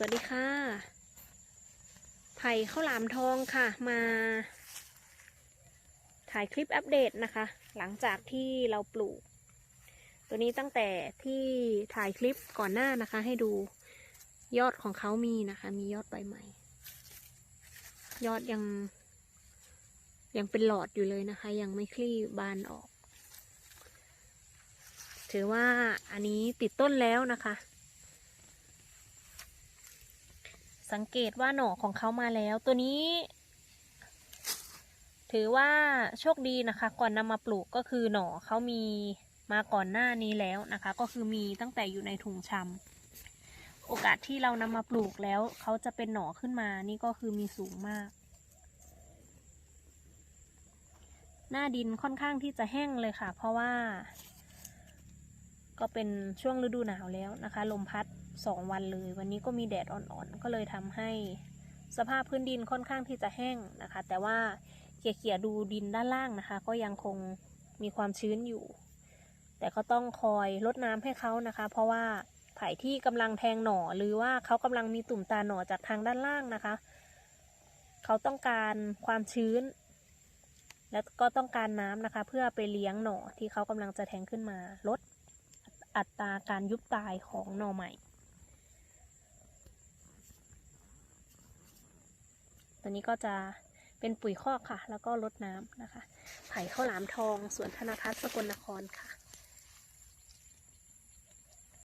สวัสดีค่ะ ไผ่ข้าวหลามทองค่ะ มา ถ่ายคลิปอัปเดตนะคะ หลังจากที่เราปลูก ตัวนี้ตั้งแต่ที่ถ่ายคลิปก่อนหน้านะคะ ให้ดูยอดของเขามีนะคะ มียอดใบใหม่ ยอดยัง ยังเป็นหลอดอยู่เลยนะคะ ยังไม่คลี่บานออก ถือว่าอันนี้ติดต้นแล้วนะคะ สังเกตว่าหน่อของเขามาแล้ว ตัวนี้ ถือว่าโชคดีนะคะ ก่อนนำมาปลูกก็คือหน่อเขามีมาก่อนหน้านี้แล้วนะคะ ก็คือมีตั้งแต่อยู่ในถุงชำโอกาสที่เรานำมาปลูกแล้วเขาจะเป็นหน่อขึ้นมานี่ก็คือมีสูงมาก หน้าดินค่อนข้างที่จะแห้งเลยค่ะ เพราะว่า ก็เป็นช่วงฤดูหนาวแล้วนะคะ ลมพัด สองวันเลย วันนี้ก็มีแดดอ่อนๆ ก็เลยทำให้สภาพพื้นดินค่อนข้างที่จะแห้งนะคะ แต่ว่าเขี่ยๆดูดินด้านล่างนะคะ ก็ยังคงมีความชื้นอยู่ แต่ก็ต้องคอยลดน้ำให้เขานะคะ เพราะว่าไผ่ที่กำลังแทงหน่อหรือว่าเขากำลังมีตุ่มตาหน่อจากทางด้านล่างนะคะ เขาต้องการความชื้น และก็ต้องการน้ำนะคะ เพื่อไปเลี้ยงหน่อที่เขากำลังจะแทงขึ้นมาลดอัตราการยุบตายของหน่อใหม่ ตัวนี้ก็จะเป็นปุ๋ยคอกค่ะ แล้วก็ลดน้ำนะคะ ไผ่ข้าวหลามทองสวนธนพัฒน์สกลนครค่ะ